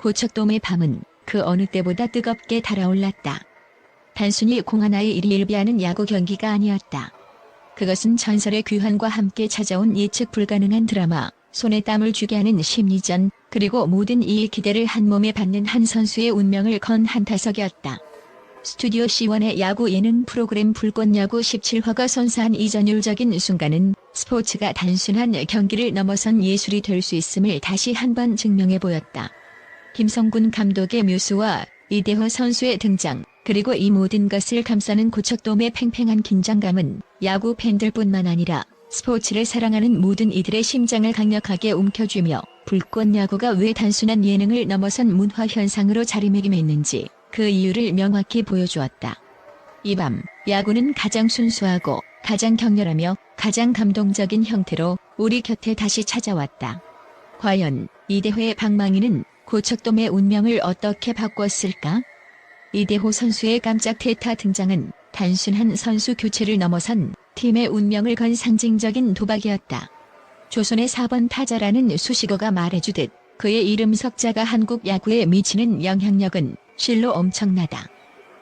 고척돔의 밤은 그 어느 때보다 뜨겁게 달아올랐다. 단순히 공 하나의 일이 일비하는 야구 경기가 아니었다. 그것은 전설의 귀환과 함께 찾아온 예측 불가능한 드라마, 손에 땀을 쥐게 하는 심리전, 그리고 모든 이 기대를 한 몸에 받는 한 선수의 운명을 건 한타석이었다. 스튜디오 C1의 야구 예능 프로그램 불꽃야구 17화가 선사한 이 전율적인 순간은 스포츠가 단순한 경기를 넘어선 예술이 될 수 있음을 다시 한 번 증명해 보였다. 김성군 감독의 묘수와 이대호 선수의 등장, 그리고 이 모든 것을 감싸는 고척돔의 팽팽한 긴장감은 야구 팬들뿐만 아니라 스포츠를 사랑하는 모든 이들의 심장을 강력하게 움켜쥐며 불꽃 야구가 왜 단순한 예능을 넘어선 문화 현상으로 자리매김했는지 그 이유를 명확히 보여주었다. 이 밤 야구는 가장 순수하고 가장 격렬하며 가장 감동적인 형태로 우리 곁에 다시 찾아왔다. 과연 이대호의 방망이는 고척돔의 운명을 어떻게 바꿨을까? 이대호 선수의 깜짝 대타 등장은 단순한 선수 교체를 넘어선 팀의 운명을 건 상징적인 도박이었다. 조선의 4번 타자라는 수식어가 말해주듯 그의 이름 석자가 한국 야구에 미치는 영향력은 실로 엄청나다.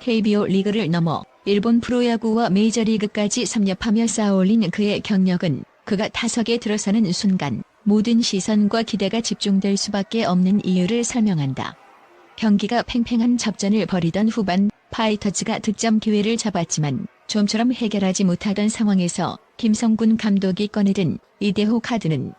KBO 리그를 넘어 일본 프로야구와 메이저리그까지 섭렵하며 쌓아올린 그의 경력은 그가 타석에 들어서는 순간 모든 시선과 기대가 집중될 수밖에 없는 이유를 설명한다. 경기가 팽팽한 접전을 벌이던 후반 파이터즈가 득점 기회를 잡았지만 좀처럼 해결하지 못하던 상황에서 김성군 감독이 꺼내든 이대호 카드는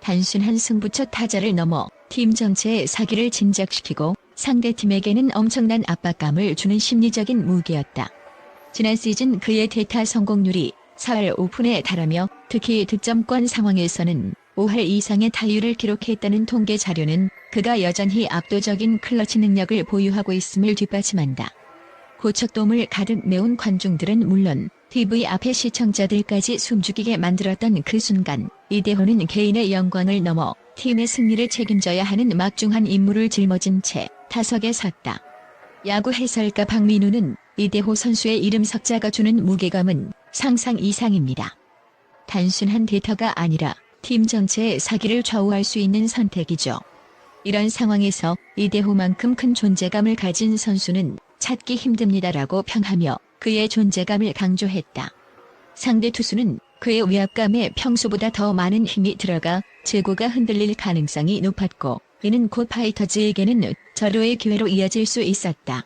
단순한 승부처 타자를 넘어 팀 전체의 사기를 진작시키고 상대 팀에게는 엄청난 압박감을 주는 심리적인 무기였다. 지난 시즌 그의 대타 성공률이 4할 오픈에 달하며 특히 득점권 상황에서는 5할 이상의 타율을 기록했다는 통계 자료는 그가 여전히 압도적인 클러치 능력을 보유하고 있음을 뒷받침한다. 고척돔을 가득 메운 관중들은 물론 TV 앞의 시청자들까지 숨죽이게 만들었던 그 순간 이대호는 개인의 영광을 넘어 팀의 승리를 책임져야 하는 막중한 임무를 짊어진 채 타석에 섰다. 야구 해설가 박민우는 이대호 선수의 이름 석자가 주는 무게감은 상상 이상입니다. 단순한 데이터가 아니라 팀 전체의 사기를 좌우할 수 있는 선택이죠. 이런 상황에서 이대호만큼 큰 존재감을 가진 선수는 찾기 힘듭니다라고 평하며 그의 존재감을 강조했다. 상대 투수는 그의 위압감에 평소보다 더 많은 힘이 들어가 제구가 흔들릴 가능성이 높았고 이는 곧 파이터즈에게는 절호의 기회로 이어질 수 있었다.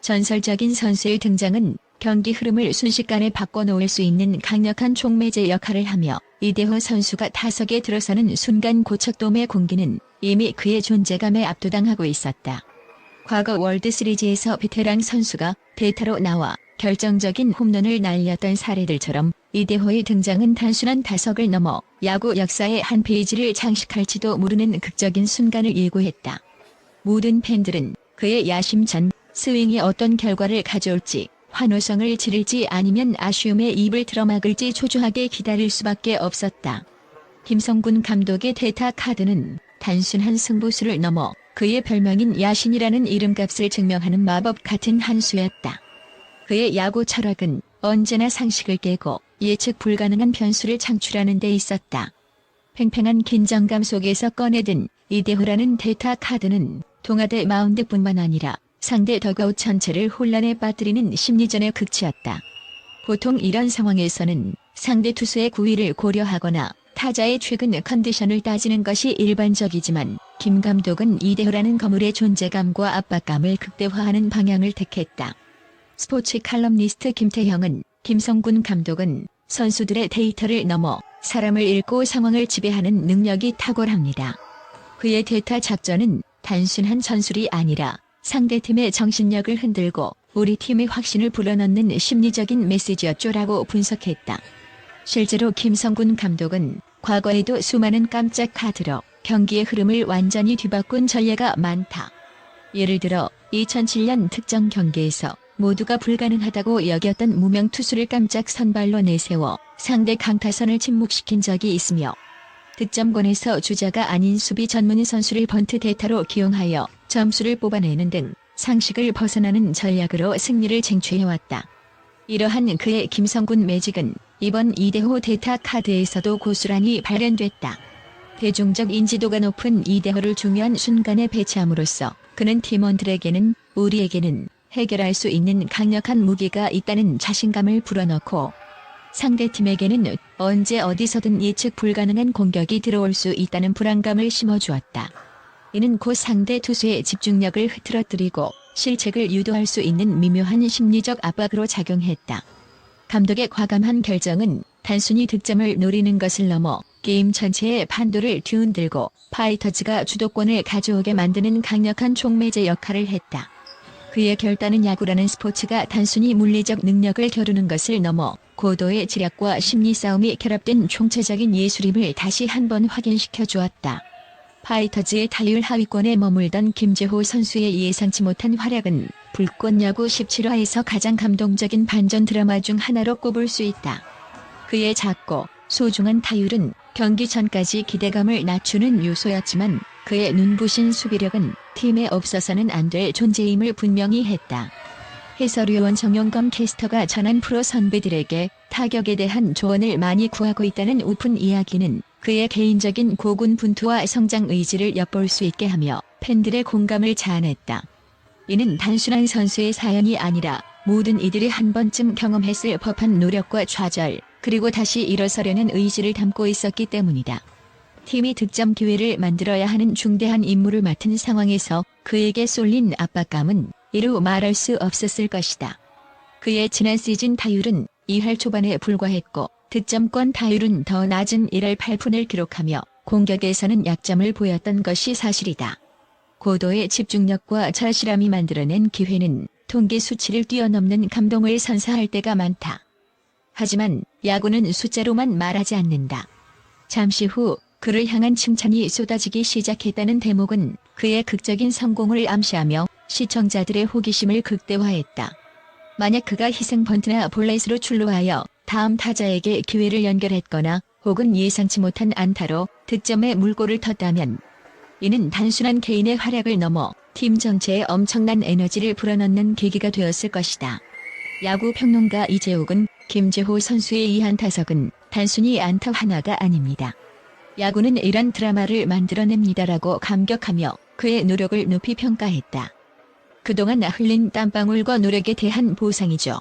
전설적인 선수의 등장은 경기 흐름을 순식간에 바꿔놓을 수 있는 강력한 촉매제 역할을 하며 이대호 선수가 타석에 들어서는 순간 고척돔의 공기는 이미 그의 존재감에 압도당하고 있었다. 과거 월드시리즈에서 베테랑 선수가 대타로 나와 결정적인 홈런을 날렸던 사례들처럼 이대호의 등장은 단순한 타석을 넘어 야구 역사의 한 페이지를 장식할지도 모르는 극적인 순간을 예고했다. 모든 팬들은 그의 야심찬 스윙이 어떤 결과를 가져올지 환호성을 지를지 아니면 아쉬움에 입을 틀어막을지 초조하게 기다릴 수밖에 없었다. 김성군 감독의 대타 카드는 단순한 승부수를 넘어 그의 별명인 야신이라는 이름값을 증명하는 마법 같은 한 수였다. 그의 야구 철학은 언제나 상식을 깨고 예측 불가능한 변수를 창출하는 데 있었다. 팽팽한 긴장감 속에서 꺼내든 이대호라는 대타 카드는 동아대 마운드뿐만 아니라 상대 더가웃 전체를 혼란에 빠뜨리는 심리전의 극치였다. 보통 이런 상황에서는 상대 투수의 구위를 고려하거나 타자의 최근 컨디션을 따지는 것이 일반적이지만 김 감독은 이대호라는 거물의 존재감과 압박감을 극대화하는 방향을 택했다. 스포츠 칼럼니스트 김태형은 김성군 감독은 선수들의 데이터를 넘어 사람을 읽고 상황을 지배하는 능력이 탁월합니다. 그의 대타 작전은 단순한 전술이 아니라 상대팀의 정신력을 흔들고 우리 팀의 확신을 불어넣는 심리적인 메시지였죠라고 분석했다. 실제로 김성군 감독은 과거에도 수많은 깜짝 카드로 경기의 흐름을 완전히 뒤바꾼 전례가 많다. 예를 들어 2007년 특정 경기에서 모두가 불가능하다고 여겼던 무명 투수를 깜짝 선발로 내세워 상대 강타선을 침묵시킨 적이 있으며 득점권에서 주자가 아닌 수비 전문 선수를 번트 대타로 기용하여 점수를 뽑아내는 등 상식을 벗어나는 전략으로 승리를 쟁취해왔다. 이러한 그의 김성군 매직은 이번 이대호 대타 카드에서도 고스란히 발현됐다. 대중적 인지도가 높은 이대호를 중요한 순간에 배치함으로써 그는 팀원들에게는 우리에게는 해결할 수 있는 강력한 무기가 있다는 자신감을 불어넣고 상대팀에게는 언제 어디서든 예측 불가능한 공격이 들어올 수 있다는 불안감을 심어주었다. 이는 곧 상대 투수의 집중력을 흐트러뜨리고 실책을 유도할 수 있는 미묘한 심리적 압박으로 작용했다. 감독의 과감한 결정은 단순히 득점을 노리는 것을 넘어 게임 전체의 판도를 뒤흔들고 파이터즈가 주도권을 가져오게 만드는 강력한 촉매제 역할을 했다. 그의 결단은 야구라는 스포츠가 단순히 물리적 능력을 겨루는 것을 넘어 고도의 지략과 심리 싸움이 결합된 총체적인 예술임을 다시 한번 확인시켜 주었다. 파이터즈의 타율 하위권에 머물던 김재호 선수의 예상치 못한 활약은 불꽃 야구 17화에서 가장 감동적인 반전 드라마 중 하나로 꼽을 수 있다. 그의 작고 소중한 타율은 경기 전까지 기대감을 낮추는 요소였지만 그의 눈부신 수비력은 팀에 없어서는 안 될 존재임을 분명히 했다. 해설위원 정용검 캐스터가 전한 프로 선배들에게 타격에 대한 조언을 많이 구하고 있다는 오픈 이야기는 그의 개인적인 고군 분투와 성장 의지를 엿볼 수 있게 하며 팬들의 공감을 자아냈다. 이는 단순한 선수의 사연이 아니라 모든 이들이 한 번쯤 경험했을 법한 노력과 좌절, 그리고 다시 일어서려는 의지를 담고 있었기 때문이다. 팀이 득점 기회를 만들어야 하는 중대한 임무를 맡은 상황에서 그에게 쏠린 압박감은 이루 말할 수 없었을 것이다. 그의 지난 시즌 타율은 2할 초반에 불과했고 득점권 타율은 더 낮은 1할 8푼을 기록하며 공격에서는 약점을 보였던 것이 사실이다. 고도의 집중력과 절실함이 만들어낸 기회는 통계 수치를 뛰어넘는 감동을 선사할 때가 많다. 하지만 야구는 숫자로만 말하지 않는다. 잠시 후 그를 향한 칭찬이 쏟아지기 시작했다는 대목은 그의 극적인 성공을 암시하며 시청자들의 호기심을 극대화했다. 만약 그가 희생 번트나 볼넷으로 출루하여 다음 타자에게 기회를 연결했거나 혹은 예상치 못한 안타로 득점에 물꼬를 텄다면 이는 단순한 개인의 활약을 넘어 팀 전체에 엄청난 에너지를 불어넣는 계기가 되었을 것이다. 야구 평론가 이재욱은 김재호 선수의 이한 타석은 단순히 안타 하나가 아닙니다. 야구는 이런 드라마를 만들어냅니다라고 감격하며 그의 노력을 높이 평가했다. 그동안 흘린 땀방울과 노력에 대한 보상이죠.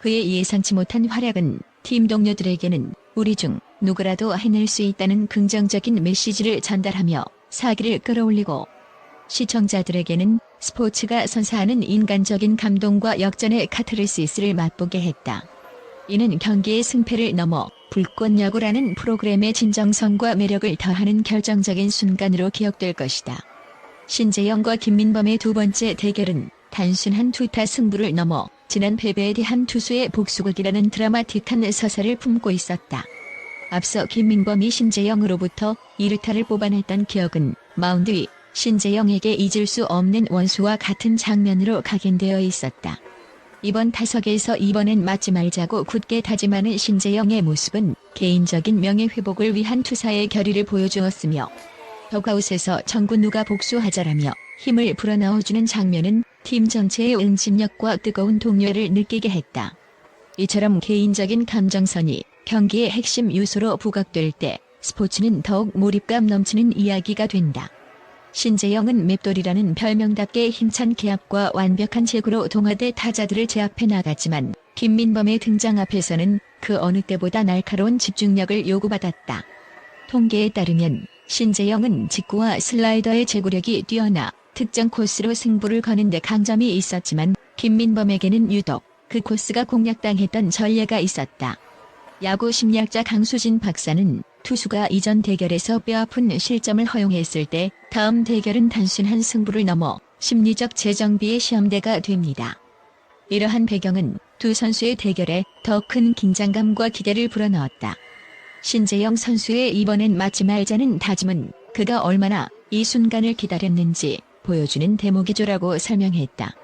그의 예상치 못한 활약은 팀 동료들에게는 우리 중 누구라도 해낼 수 있다는 긍정적인 메시지를 전달하며 사기를 끌어올리고 시청자들에게는 스포츠가 선사하는 인간적인 감동과 역전의 카타르시스를 맛보게 했다. 이는 경기의 승패를 넘어 불꽃 야구라는 프로그램의 진정성과 매력을 더하는 결정적인 순간으로 기억될 것이다. 신재영과 김민범의 두 번째 대결은 단순한 투타 승부를 넘어 지난 패배에 대한 투수의 복수극이라는 드라마틱한 서사를 품고 있었다. 앞서 김민범이 신재영으로부터 2루타를 뽑아냈던 기억은 마운드 위 신재영에게 잊을 수 없는 원수와 같은 장면으로 각인되어 있었다. 이번 타석에서 이번엔 맞지 말자고 굳게 다짐하는 신재영의 모습은 개인적인 명예 회복을 위한 투사의 결의를 보여주었으며 더가웃에서 정군 누가 복수하자라며 힘을 불어넣어주는 장면은 팀 전체의 응집력과 뜨거운 동료를 느끼게 했다. 이처럼 개인적인 감정선이 경기의 핵심 요소로 부각될 때 스포츠는 더욱 몰입감 넘치는 이야기가 된다. 신재영은 맵돌이라는 별명답게 힘찬 기압과 완벽한 제구로 동아대 타자들을 제압해 나갔지만 김민범의 등장 앞에서는 그 어느 때보다 날카로운 집중력을 요구받았다. 통계에 따르면 신재영은 직구와 슬라이더의 제구력이 뛰어나 특정 코스로 승부를 거는 데 강점이 있었지만 김민범에게는 유독 그 코스가 공략당했던 전례가 있었다. 야구 심리학자 강수진 박사는 투수가 이전 대결에서 뼈아픈 실점을 허용했을 때 다음 대결은 단순한 승부를 넘어 심리적 재정비의 시험대가 됩니다. 이러한 배경은 두 선수의 대결에 더 큰 긴장감과 기대를 불어넣었다. 신재영 선수의 이번엔 맞지 말자는 다짐은 그가 얼마나 이 순간을 기다렸는지 보여주는 대목이죠라고 설명했다.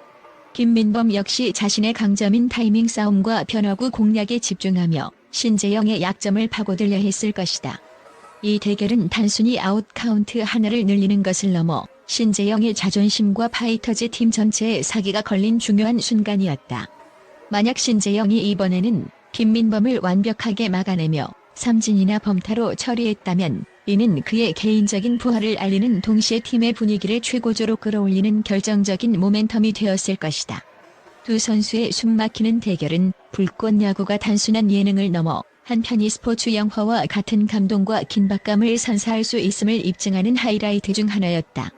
김민범 역시 자신의 강점인 타이밍 싸움과 변화구 공략에 집중하며 신재영의 약점을 파고들려 했을 것이다. 이 대결은 단순히 아웃 카운트 하나를 늘리는 것을 넘어 신재영의 자존심과 파이터즈 팀 전체의 사기가 걸린 중요한 순간이었다. 만약 신재영이 이번에는 김민범을 완벽하게 막아내며 삼진이나 범타로 처리했다면 이는 그의 개인적인 부활을 알리는 동시에 팀의 분위기를 최고조로 끌어올리는 결정적인 모멘텀이 되었을 것이다. 두 선수의 숨막히는 대결은 불꽃 야구가 단순한 예능을 넘어 한편 e스포츠 영화와 같은 감동과 긴박감을 선사할 수 있음을 입증하는 하이라이트 중 하나였다.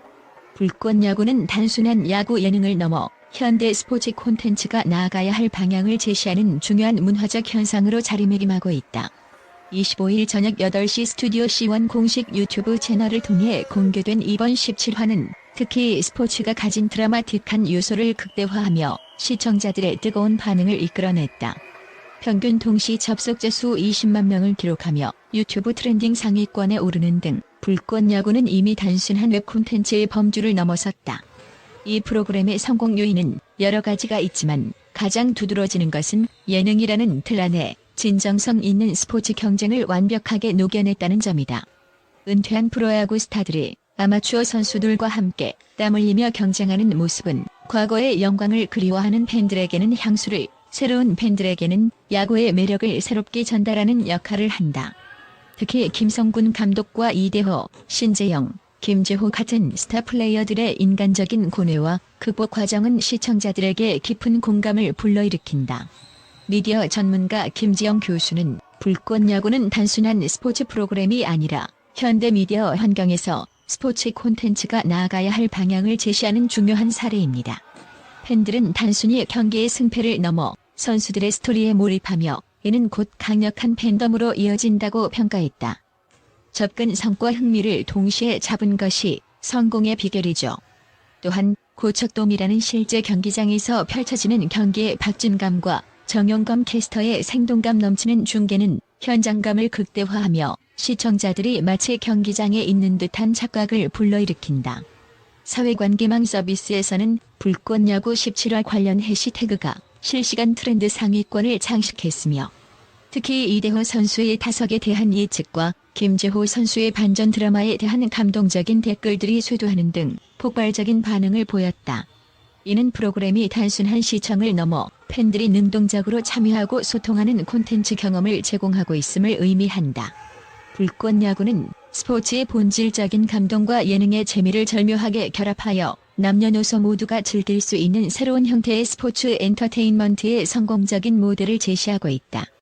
불꽃 야구는 단순한 야구 예능을 넘어 현대 스포츠 콘텐츠가 나아가야 할 방향을 제시하는 중요한 문화적 현상으로 자리매김하고 있다. 25일 저녁 8시 스튜디오 C1 공식 유튜브 채널을 통해 공개된 이번 17화는 특히 스포츠가 가진 드라마틱한 요소를 극대화하며 시청자들의 뜨거운 반응을 이끌어냈다. 평균 동시 접속자 수 20만 명을 기록하며 유튜브 트렌딩 상위권에 오르는 등 불꽃 야구는 이미 단순한 웹 콘텐츠의 범주를 넘어섰다. 이 프로그램의 성공 요인은 여러 가지가 있지만 가장 두드러지는 것은 예능이라는 틀 안에 진정성 있는 스포츠 경쟁을 완벽하게 녹여냈다는 점이다. 은퇴한 프로야구 스타들이 아마추어 선수들과 함께 땀 흘리며 경쟁하는 모습은 과거의 영광을 그리워하는 팬들에게는 향수를, 새로운 팬들에게는 야구의 매력을 새롭게 전달하는 역할을 한다. 특히 김성군 감독과 이대호, 신재영, 김재호 같은 스타 플레이어들의 인간적인 고뇌와 극복 과정은 시청자들에게 깊은 공감을 불러일으킨다. 미디어 전문가 김지영 교수는 불꽃 야구는 단순한 스포츠 프로그램이 아니라 현대 미디어 환경에서 스포츠 콘텐츠가 나아가야 할 방향을 제시하는 중요한 사례입니다. 팬들은 단순히 경기의 승패를 넘어 선수들의 스토리에 몰입하며 이는 곧 강력한 팬덤으로 이어진다고 평가했다. 접근 성과 흥미를 동시에 잡은 것이 성공의 비결이죠. 또한 고척돔이라는 실제 경기장에서 펼쳐지는 경기의 박진감과 정용검 캐스터의 생동감 넘치는 중계는 현장감을 극대화하며 시청자들이 마치 경기장에 있는 듯한 착각을 불러일으킨다. 사회관계망 서비스에서는 불꽃 야구 17화 관련 해시태그가 실시간 트렌드 상위권을 장식했으며 특히 이대호 선수의 타석에 대한 예측과 김재호 선수의 반전 드라마에 대한 감동적인 댓글들이 쇄도하는 등 폭발적인 반응을 보였다. 이는 프로그램이 단순한 시청을 넘어 팬들이 능동적으로 참여하고 소통하는 콘텐츠 경험을 제공하고 있음을 의미한다. 불꽃 야구는 스포츠의 본질적인 감동과 예능의 재미를 절묘하게 결합하여 남녀노소 모두가 즐길 수 있는 새로운 형태의 스포츠 엔터테인먼트의 성공적인 모델을 제시하고 있다.